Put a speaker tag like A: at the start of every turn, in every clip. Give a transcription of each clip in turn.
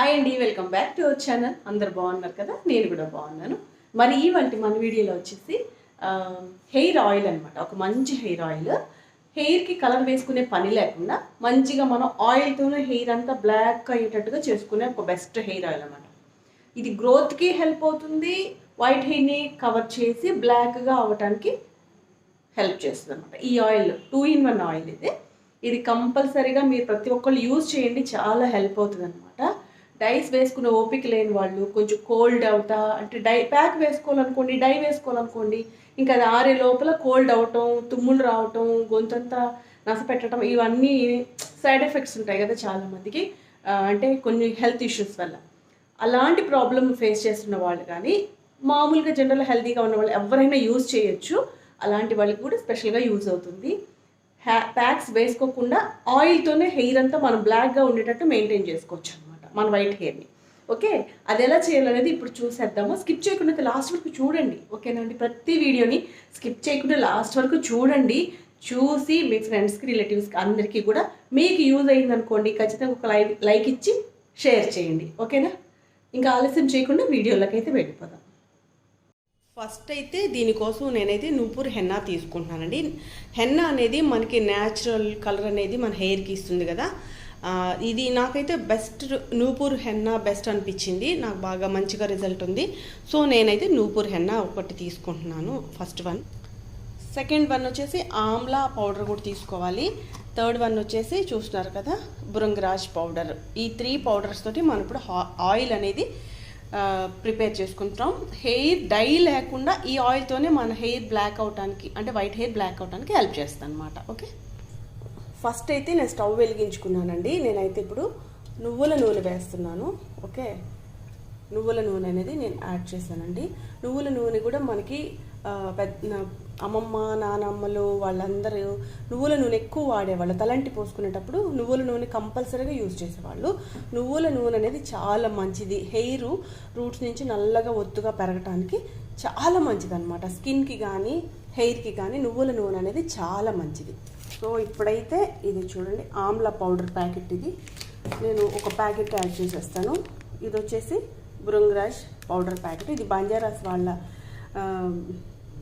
A: Welcome back to our channel అందరు బాగున్నారు కదా? నేను కూడా బాగున్నాను. మరి ఈ వంటి మన వీడియోలో వచ్చేసి హెయిర్ ఆయిల్ అనమాట ఒక మంచి హెయిర్ ఆయిల్ హెయిర్కి కలర్ వేసుకునే పని లేకుండా మంచిగా మనం ఆయిల్తోనే హెయిర్ అంతా బ్లాక్ అయ్యేటట్టుగా చేసుకునే ఒక బెస్ట్ హెయిర్ ఆయిల్ అనమాట ఇది గ్రోత్కి హెల్ప్ అవుతుంది వైట్ హెయిర్ని కవర్ చేసి బ్లాక్గా అవ్వటానికి హెల్ప్ చేస్తుంది అనమాట ఈ oil two in one oil ఇది. ఇది కంపల్సరీగా మీరు ప్రతి ఒక్కళ్ళు యూజ్ చేయండి చాలా హెల్ప్ అవుతుంది అనమాట డైస్ వేసుకునే ఓపిక లేని వాళ్ళు కొంచెం కోల్డ్ అవుతా అంటే డై ప్యాక్ వేసుకోవాలనుకోండి డై వేసుకోవాలనుకోండి ఇంకా అది ఆరే లోపల కోల్డ్ అవటం తుమ్ములు రావటం గొంతంతా నస పెట్టడం ఇవన్నీ సైడ్ ఎఫెక్ట్స్ ఉంటాయి కదా చాలామందికి అంటే కొన్ని హెల్త్ ఇష్యూస్ వల్ల. అలాంటి ప్రాబ్లమ్ ఫేస్ చేస్తున్న వాళ్ళు కానీ మామూలుగా జనరల్ హెల్తీగా ఉన్న వాళ్ళు ఎవరైనా యూజ్ చేయొచ్చు. అలాంటి వాళ్ళకి కూడా స్పెషల్గా యూజ్ అవుతుంది. హ్యా ప్యాక్స్ వేసుకోకుండా ఆయిల్తోనే హెయిర్ అంతా మనం బ్లాక్గా ఉండేటట్టు మెయింటైన్ చేసుకోవచ్చు మన వైట్ హెయిర్ని ఓకే? అది ఎలా చేయాలనేది ఇప్పుడు చూసేద్దాము. స్కిప్ చేయకుండా లాస్ట్ వరకు చూడండి. ఓకేనా అండి? ప్రతి వీడియోని స్కిప్ చేయకుండా లాస్ట్ వరకు చూడండి. చూసి మీ ఫ్రెండ్స్కి రిలేటివ్స్కి అందరికీ కూడా మీకు యూజ్ అయింది అనుకోండి ఖచ్చితంగా ఒక లైక్ లైక్ ఇచ్చి షేర్ చేయండి. ఓకేనా? ఇంకా ఆలస్యం చేయకుండా వీడియోలోకి అయితే వెళ్ళిపోదాం. ఫస్ట్ అయితే దీనికోసం నేనైతే నూపూర్ హెన్నా తీసుకుంటున్నానండి. హెన్నా అనేది మనకి న్యాచురల్ కలర్ అనేది మన హెయిర్కి ఇస్తుంది కదా. ఇది నాకైతే బెస్ట్ నూపూర్ హెన్నా బెస్ట్ అనిపించింది. నాకు బాగా మంచిగా రిజల్ట్ ఉంది. సో నేనైతే నూపూర్ హెన్నా ఒకటి తీసుకుంటున్నాను ఫస్ట్ వన్. సెకండ్ వన్ వచ్చేసి ఆమ్లా పౌడర్ కూడా తీసుకోవాలి. థర్డ్ వన్ వచ్చేసి చూస్తున్నారు కదా బృంగరాజ్ పౌడర్. ఈ త్రీ పౌడర్స్ తోటి మనం ఇప్పుడు హా- ఆయిల్ అనేది ప్రిపేర్ చేసుకుంటాం హెయిర్ డై లేకుండా ఈ ఆయిల్తోనే మన హెయిర్ బ్లాక్ అవటానికి అంటే వైట్ హెయిర్ బ్లాక్ అవటానికి హెల్ప్ చేస్తాను అనమాట ఓకే? ఫస్ట్ అయితే నేను స్టవ్ వెలిగించుకున్నానండి. నేనైతే ఇప్పుడు నువ్వుల నూనె వేస్తున్నాను. ఓకే? నువ్వుల నూనె అనేది నేను యాడ్ చేశానండి. నువ్వుల నూనె కూడా మనకి పెద్ద అమ్మమ్మ నానమ్మలు వాళ్ళందరూ నువ్వుల నూనె ఎక్కువ వాడేవాళ్ళు. తలంటి పోసుకునేటప్పుడు నువ్వుల నూనె కంపల్సరీగా యూజ్ చేసేవాళ్ళు. నువ్వుల నూనె అనేది చాలా మంచిది. హెయిర్ రూట్స్ నుంచి నల్లగా ఒత్తుగా పెరగటానికి చాలా మంచిది అనమాట స్కిన్కి కానీ హెయిర్కి కానీ నువ్వుల నూనె అనేది చాలా మంచిది. సో ఇప్పుడైతే ఇది చూడండి ఆమ్లా పౌడర్ ప్యాకెట్ ఇది. నేను ఒక ప్యాకెట్ యాడ్ చేసేస్తాను. ఇది వచ్చేసి బృంగరాజ్ పౌడర్ ప్యాకెట్. ఇది బంజారాస్ వాళ్ళ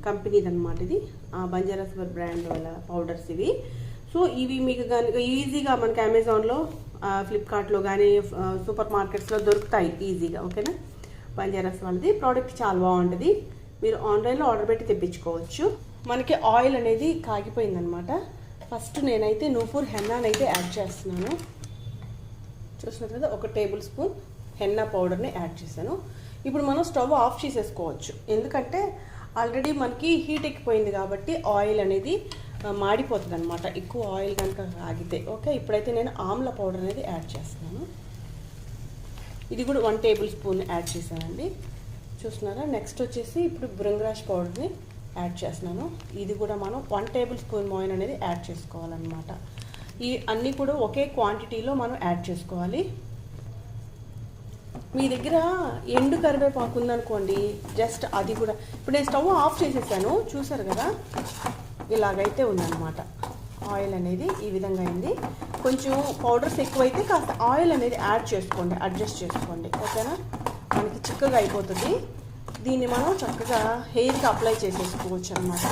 A: కంపెనీది అనమాట ఇది. ఆ బంజారాస్ బ్రాండ్ వాళ్ళ పౌడర్స్ ఇవి. సో ఇవి మీకు కనుక ఈజీగా మనకి అమెజాన్లో ఫ్లిప్కార్ట్లో కానీ సూపర్ మార్కెట్స్లో దొరుకుతాయి ఈజీగా ఓకేనా? బంజారాస్ వాళ్ళది. ప్రోడక్ట్ చాలా బాగుంటుంది. మీరు ఆన్లైన్లో ఆర్డర్ పెట్టి తెప్పించుకోవచ్చు. మనకి ఆయిల్ అనేది కాగిపోయిందనమాట ఫస్ట్ నేనైతే నూపూర్ హెన్నానైతే అయితే యాడ్ చేస్తున్నాను. చూసినారు కదా ఒక టేబుల్ స్పూన్ హెన్నా పౌడర్ని యాడ్ చేశాను. ఇప్పుడు మనం స్టవ్ ఆఫ్ చేసేసుకోవచ్చు. ఎందుకంటే ఆల్రెడీ మనకి హీట్ ఎక్కిపోయింది కాబట్టి ఆయిల్ అనేది మాడిపోతుంది అనమాట ఎక్కువ ఆయిల్ కనుక ఆగితే. ఓకే ఇప్పుడైతే నేను ఆమ్ల పౌడర్ అనేది యాడ్ చేస్తున్నాను. ఇది కూడా వన్ టేబుల్ స్పూన్ యాడ్ చేశానండి. చూస్తున్నారా? నెక్స్ట్ వచ్చేసి ఇప్పుడు బృంగరాజ్ పౌడర్ని యాడ్ చేస్తున్నాను. ఇది కూడా మనం వన్ టేబుల్ స్పూన్ మోయిన్ అనేది యాడ్ చేసుకోవాలన్నమాట. ఈ అన్నీ కూడా ఒకే క్వాంటిటీలో మనం యాడ్ చేసుకోవాలి. మీ దగ్గర ఎండు కరివేపాకు ఉందనుకోండి జస్ట్ అది కూడా. ఇప్పుడు నేను స్టవ్ ఆఫ్ చేసేసాను చూసారు కదా? ఇలాగైతే ఉందన్నమాట. ఆయిల్ అనేది ఈ విధంగా అయింది. కొంచెం పౌడర్స్ ఎక్కువైతే కాస్త ఆయిల్ అనేది యాడ్ చేసుకోండి అడ్జస్ట్ చేసుకోండి. ఓకేనా? మనకి చిక్కగా అయిపోతుంది. దీన్ని మనం చక్కగా హెయిర్కి అప్లై చేసేసుకోవచ్చు అనమాట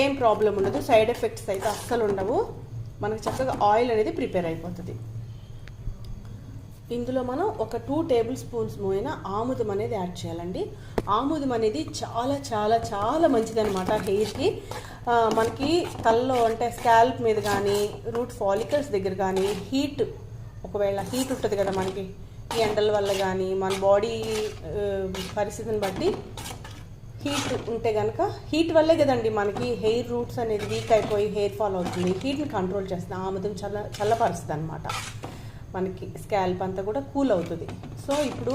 A: ఏం ప్రాబ్లం ఉండదు సైడ్ ఎఫెక్ట్స్ అయితే అస్సలు ఉండవు. మనకి చక్కగా ఆయిల్ అనేది ప్రిపేర్ అయిపోతుంది. ఇందులో మనం ఒక టూ టేబుల్ స్పూన్స్ మోయిన ఆముదం అనేది యాడ్ చేయాలండి. ఆముదం అనేది చాలా చాలా చాలా మంచిదన్నమాట హెయిర్కి. మనకి తలలో అంటే స్కాల్ప్ మీద కానీ రూట్ ఫాలికల్స్ దగ్గర కానీ హీట్ ఒకవేళ హీట్ ఉంటుంది కదా మనకి ఈ ఎండల వల్ల కానీ మన బాడీ పరిస్థితిని బట్టి హీట్ ఉంటే కనుక హీట్ వల్లే కదండి మనకి హెయిర్ రూట్స్ అనేది వీక్ అయిపోయి హెయిర్ ఫాల్ అవుతుంది. హీట్ని కంట్రోల్ చేస్తుంది. ఆముదం చల్ల చల్లపరుస్తుంది అనమాట మనకి స్కాల్ప్ అంతా కూడా కూల్ అవుతుంది. సో ఇప్పుడు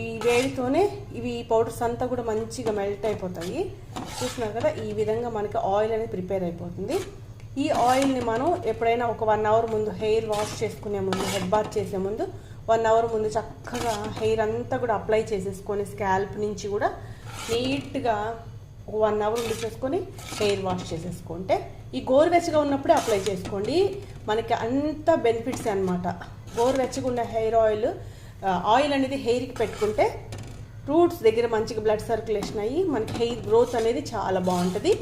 A: ఈ వేడితోనే ఇవి పౌడర్స్ అంతా కూడా మంచిగా మెల్ట్ అయిపోతాయి. చూస్తున్నారు కదా ఈ విధంగా మనకి ఆయిల్ అనేది ప్రిపేర్ అయిపోతుంది. ఈ ఆయిల్ని మనం ఎప్పుడైనా ఒక వన్ అవర్ ముందు హెయిర్ వాష్ చేసుకునే ముందు హెడ్ బాత్ చేసే ముందు వన్ అవర్ ముందు చక్కగా హెయిర్ అంతా కూడా అప్లై చేసేసుకొని స్కాల్ప్ నుంచి కూడా నీట్గా ఒక వన్ అవర్ ఉండిచేసుకొని హెయిర్ వాష్ చేసేసుకుంటే ఈ గోరువెచ్చగా ఉన్నప్పుడే అప్లై చేసుకోండి. మనకి అంత బెనిఫిట్స్ అనమాట గోరువెచ్చగా ఉన్న హెయిర్ ఆయిల్ ఆయిల్ అనేది హెయిర్కి పెట్టుకుంటే రూట్స్ దగ్గర మంచిగా బ్లడ్ సర్క్యులేషన్ అయ్యి మనకి హెయిర్ గ్రోత్ అనేది చాలా బాగుంటుంది.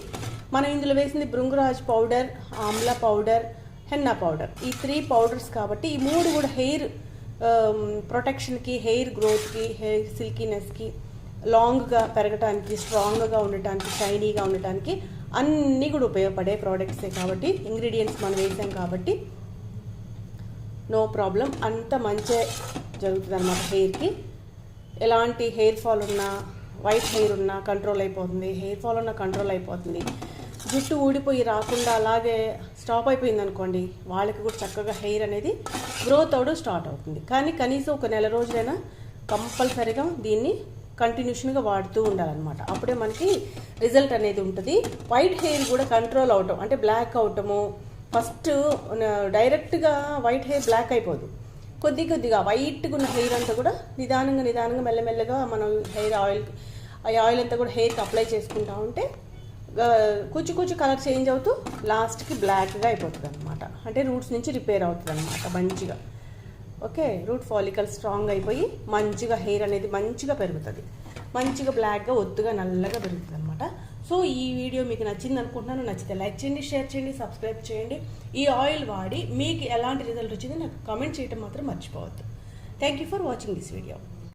A: మనం ఇందులో వేసింది bhringraj powder amla powder henna powder. ఈ త్రీ పౌడర్స్ కాబట్టి ఈ మూడు కూడా హెయిర్ ప్రొటెక్షన్కి హెయిర్ గ్రోత్కి హెయిర్ సిల్కీనెస్కి లాంగ్గా పెరగటానికి స్ట్రాంగ్గా ఉండటానికి షైనీగా ఉండటానికి అన్నీ కూడా ఉపయోగపడే ప్రోడక్ట్సే కాబట్టి ఇంగ్రీడియంట్స్ మనం వేసాం కాబట్టి నో ప్రాబ్లం అంత మంచే జరుగుతుంది అనమాట హెయిర్కి ఎలాంటి హెయిర్ ఫాల్ ఉన్నా వైట్ హెయిర్ ఉన్నా కంట్రోల్ అయిపోతుంది. హెయిర్ ఫాల్ ఉన్నా కంట్రోల్ అయిపోతుంది. జుట్టు ఊడిపోయి రాకుండా అలాగే స్టాప్ అయిపోయింది అనుకోండి వాళ్ళకి కూడా చక్కగా హెయిర్ అనేది గ్రోత్ అవడం స్టార్ట్ అవుతుంది. కానీ కనీసం ఒక నెల రోజులైనా కంపల్సరీగా దీన్ని కంటిన్యూషన్గా వాడుతూ ఉండాలన్నమాట. అప్పుడే మనకి రిజల్ట్ అనేది ఉంటుంది. వైట్ హెయిర్ కూడా కంట్రోల్ అవటం అంటే బ్లాక్ అవటము ఫస్ట్ డైరెక్ట్గా వైట్ హెయిర్ బ్లాక్ అయిపోదు. కొద్ది కొద్దిగా వైట్గా ఉన్న హెయిర్ అంతా కూడా నిదానంగా నిదానంగా మెల్లమెల్లగా మనం హెయిర్ ఆయిల్ ఆ ఆయిల్ అంతా కూడా హెయిర్కి అప్లై చేసుకుంటా ఉంటే Uh, కొంచెం కొంచెం కలర్ చేంజ్ అవుతూ లాస్ట్కి బ్లాక్గా అయిపోతుంది అనమాట అంటే రూట్స్ నుంచి రిపేర్ అవుతుంది అనమాట మంచిగా. ఓకే రూట్ ఫాలికల్ స్ట్రాంగ్ అయిపోయి మంచిగా హెయిర్ అనేది మంచిగా పెరుగుతుంది. మంచిగా బ్లాక్గా ఒత్తుగా నల్లగా పెరుగుతుంది అనమాట సో ఈ వీడియో మీకు నచ్చింది అనుకుంటున్నాను. నచ్చితే లైక్ చేయండి షేర్ చేయండి సబ్స్క్రైబ్ చేయండి. ఈ ఆయిల్ వాడి మీకు ఎలాంటి రిజల్ట్ వచ్చిందో నాకు కామెంట్ చేయడం మాత్రం మర్చిపోవద్దు. Thank you for watching this video